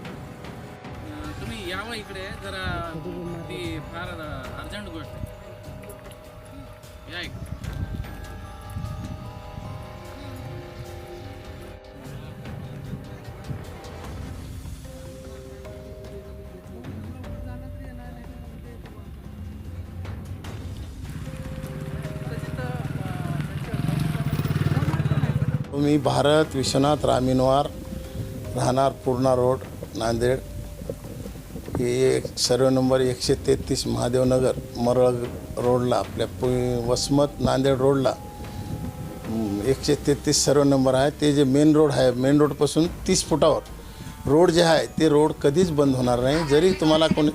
अं, तुम्ही यावं इकडे जरा ती फार अर्जंट गोष्ट आहे या इकडे मी भारत विश्वनाथ रामिनवार राहणार पूर्णा रोड नांदेड. हे एक सर्व नंबर एकशे तेहतीस महादेवनगर मरळ रोडला आपल्या पु वसमत नांदेड रोडला. एकशे तेहतीस सर्व नंबर आहे. ते जे मेन रोड आहे मेन रोडपासून तीस फुटावर. रोड जे आहे ते रोड कधीच बंद होणार नाही. जरी तुम्हाला कोणी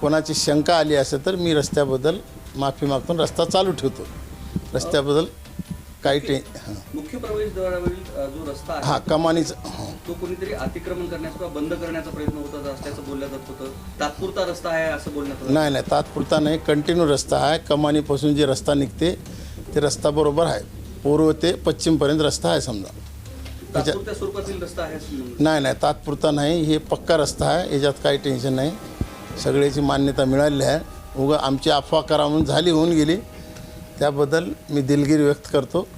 कोणाची शंका आली असेल तर मी रस्त्याबद्दल माफी मागतो रस्ता चालू ठेवतो. रस्त्याबद्दल काही टे हां मुख्य प्रवेशद्वारावरील अ, जो रस्ता आहे हां कमानीचं हां. तो कोणीतरी अतिक्रमण करण्याचा किंवा बंद करण्याचा प्रयत्न होत होता असल्याचं बोललं जात होतं. तात्पुरता रस्ता आहे असं बोलण्यात आलं नाही नाही तात्पुरता नाही कंटिन्यू रस्ता आहे. कमानीपासून जे रस्ता निघते ते रस्ता बरोबर आहे. पूर्व ते पश्चिमपर्यंत रस्ता आहे समजा. तात्पुरत्या स्वरूपातील रस्ता आहे असं म्हणून. नाही नाही तात्पुरता नाही. हे पक्का रस्ता आहे. याच्यात काही टेन्शन नाही. सगळ्याची मान्यता मिळालेली आहे. उगा आमची अफवा करा म्हणून झाली होऊन गेली. त्याबद्दल मी दिलगिरी व्यक्त करतो.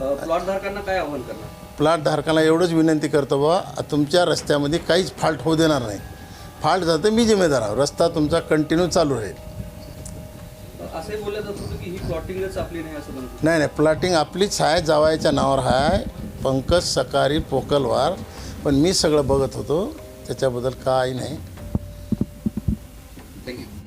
अ, प्लॉट धारकांना काय आव्हान करणार? एवढंच विनंती करतो बाबा तुमच्या रस्त्यामध्ये काहीच फाल्ट होऊ देणार नाही. फाल्ट जातं मी जिम्मेदार आहो. रस्ता तुमचा कंटिन्यू चालू राहील. अ, असंही बोललं जात होतं की ही प्लॉटिंगच आपली नाही असं म्हणतो नाही नाही प्लॉटिंग आपलीच आहे जावायच्या नावावर आहे. पंकज सकारी पोकलवार. पण मी सगळं बघत होतो. त्याच्याबद्दल काही नाही.